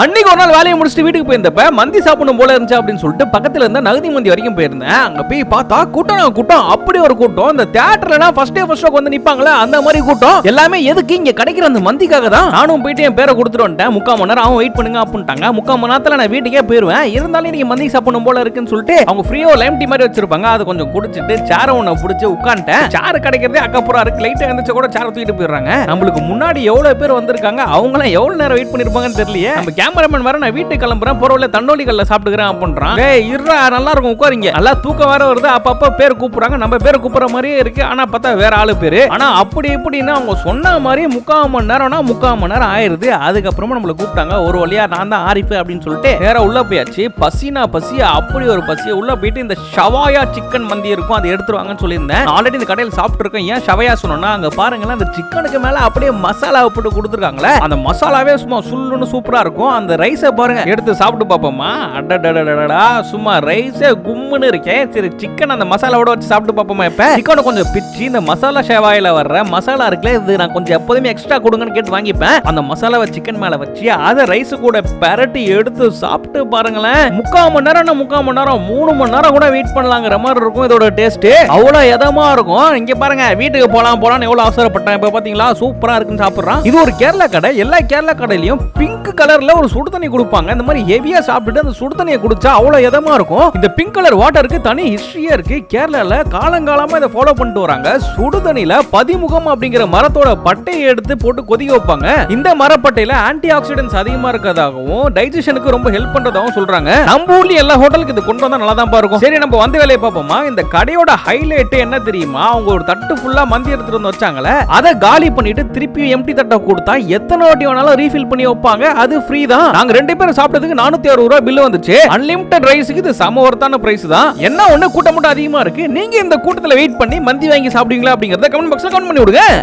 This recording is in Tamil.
அன்னைக்கு ஒரு நாள் வேலையை முடிச்சுட்டு வீட்டுக்கு போயிருந்தப்ப மந்தி சாப்பிடணும் போல இருந்துச்சு அப்படின்னு சொல்லிட்டு பக்கத்துல இருந்த நகதி மந்தி வரைக்கும் போயிருந்தேன். அங்க போய் பார்த்தா கூட்டம் கூட்டம். அப்படி ஒரு கூட்டம். இந்த தியேட்டர்லனா ஃபர்ஸ்ட் டே ஃபர்ஸ்ட் வந்து நிப்பாங்களே அந்த மாதிரி கூட்டம். எல்லாமே எதுக்கு இங்க கிடைக்கிற அந்த மந்திக்காக தான்? நானும் போயிட்டு என் பேரை கொடுத்துட்டு வந்துட்டேன். முக்கால் மணி நேரம் அவன் வெயிட் பண்ணுங்க அப்படின்ட்டாங்க. முக்கால் மணி நேரத்துல நான் வீட்டுக்கே போயிருவேன். இருந்தாலும் நீங்க மந்தி சாப்பிடணும் போல இருக்குன்னு சொல்லிட்டு அவங்க ஃப்ரீயோ லைம் டீ மாதிரி வச்சிருப்பாங்க. அதை கொஞ்சம் குடிச்சிட்டு சேர ஒண்ணு பிடிச்சி உட்காந்துட்டேன் சேர் கிடைக்கிறதே அக்கப்புறம் இருக்கு. லைட்டா இருந்துச்சு கூட சேர தூக்கிட்டு போயிடுறாங்க. நம்மளுக்கு முன்னாடி எவ்வளவு பேர் வந்திருக்காங்க? அவங்களாம் எவ்வளவு நேரம் வெயிட் பண்ணிருப்பாங்கன்னு தெரியல நம்ம கேமராமேன் வேற நான் வீட்டுக்கு கிளம்புறேன் போறவள்ள தண்டோலிகள்ல சாப்பிட்டுக்கிறேன் அப்படின்றான். ஏய் இருடா நல்லா இருக்கும் உட்காருங்க. நல்லா தூக்கம் வேற வருது அப்பப்ப பேர் கூப்பிடுறாங்க நம்ம பேர் கூப்பிடுற மாதிரியே இருக்கு. ஆனா பார்த்தா வேற ஆளு பேரு. ஆனா அப்படி இப்படின்னு அவங்க சொன்ன மாதிரி முக்கால் மணி நேரம்னா முக்கால் மணி நேரம் ஆயிருது. அதுக்கப்புறமா நம்மள கூப்பிட்டாங்க ஒரு வழியா நான் தான் ஆரிஃபு அப்படின்னு சொல்லிட்டு வேற உள்ள போயாச்சு. பசினா பசி அப்படி ஒரு பசி. உள்ள போயிட்டு இந்த ஷவாயா சிக்கன் மந்தி இருக்கும் அதை எடுத்துருவாங்கன்னு சொல்லியிருந்தேன். ஆல்ரெடி இந்த கடையில் சாப்பிட்டு இருக்கேன் ஏன் ஷவையா சொன்னோம்னா அங்க பாருங்களேன் அந்த சிக்கனுக்கு மேல அப்படியே மசாலா போட்டு கொடுத்துருக்காங்களே. அந்த மசாலாவே சும்மா சுல்லுன்னு சூப்பரா இருக்கும். அந்த ரைஸை பாருங்க. எடுத்து சாப்பிட்டு பார்ப்போமா? அடடடடடா சும்மா ரைஸே கும்முன்னு இருக்கேன் சரி சிக்கன் அந்த மசாலாவோட வச்சு சாப்பிட்டு பார்ப்போமா இப்ப? சிக்கனை கொஞ்சம் பிச்சு இந்த மசாலா ஷேவாயில வர்ற மசாலா இருக்குல்ல இது நான் கொஞ்சம் எப்போதுமே எக்ஸ்ட்ரா கொடுங்கன்னு கேட்டு வாங்கிப்பேன். அந்த மசாலாவை சிக்கன் மேல வச்சு அதை ரைஸ் கூட பெரட்டி எடுத்து சாப்பிட்டு பாருங்களேன். முக்கால் மணி நேரம் முக்கால் மணி நேரம்? மூணு மணி நேரம் கூட வெயிட் பண்ணலாங்கிற மாதிரி இருக்கும் இதோட டேஸ்ட் அவ்வளோ எதமா இருக்கும். இங்க பாருங்க வீட்டுக்கு போலாம் போலாம்னு எவ்வளவு அவசரப்பட்டேன். இப்ப பாத்தீங்களா? சூப்பரா இருக்குன்னு சாப்பிடுறான். இது ஒரு கேரளா கடை. எல்லா கேரளா கடையிலயும் பிங்க் கலர்ல ஒரு சுடு தண்ணி கொடுப்பாங்க. இந்த மாதிரி ஹெவியா சாப்பிட்டுட்டு அந்த சுடு தண்ணியை குடிச்சா அவ்வளவு இதமா இருக்கும். இந்த பிங்க் கலர் வாட்டருக்கு தனி ஹிஸ்டரியா இருக்கு. கேரளால காலங்காலமா இதை ஃபாலோ பண்ணிட்டு வராங்க. சுடு தண்ணியில பதிமுகம் அப்படிங்கிற மரத்தோட பட்டையை எடுத்து போட்டு கொதிக்க வைப்பாங்க. இந்த மரப்பட்டையில ஆன்டி ஆக்சிடென்ட்ஸ் அதிகமா இருக்கிறதாகவும் டைஜஷனுக்கு ரொம்ப ஹெல்ப் பண்றதாகவும் சொல்றாங்க. நம்ம ஊர்ல எல்லா ஹோட்டலுக்கு இது கொண்டு வந்தா நல்லா தான் இருக்கும் சரி நம்ம வந்த வேலையை பார்ப்போமா? இந்த கடையோட ஹைலைட் என்ன தெரியுமா? அவங்க ஒரு தட்டு ஃபுல்லா மந்தி எடுத்துட்டு வந்து வச்சாங்களே. அதை காலி பண்ணிட்டு திருப்பி எம்டி தட்டை கொடுத்தா எத்தனை வாட்டி வேணாலும் ரீஃபில் பண்ணி வைப்பாங்க. அது ஃப்ரீ தான் நாங்க ரெண்டு பேரும் சாப்பிட்டதுக்கு நானூத்தி அறுபது ரூபாய் பில் வந்துச்சு. அன்லிமிட்டட் ரைஸுக்கு இது சம ஒருத்தான பிரைஸ் தான். என்ன ஒண்ணு கூட்டம் மட்டும் அதிகமா இருக்கு? நீங்க இந்த கூட்டத்துல வெயிட் பண்ணி மந்தி வாங்கி சாப்பிடுவீங்களா அப்படிங்கறத கமெண்ட் பாக்ஸ்ல கமெண்ட் பண்ணி விடுங்க.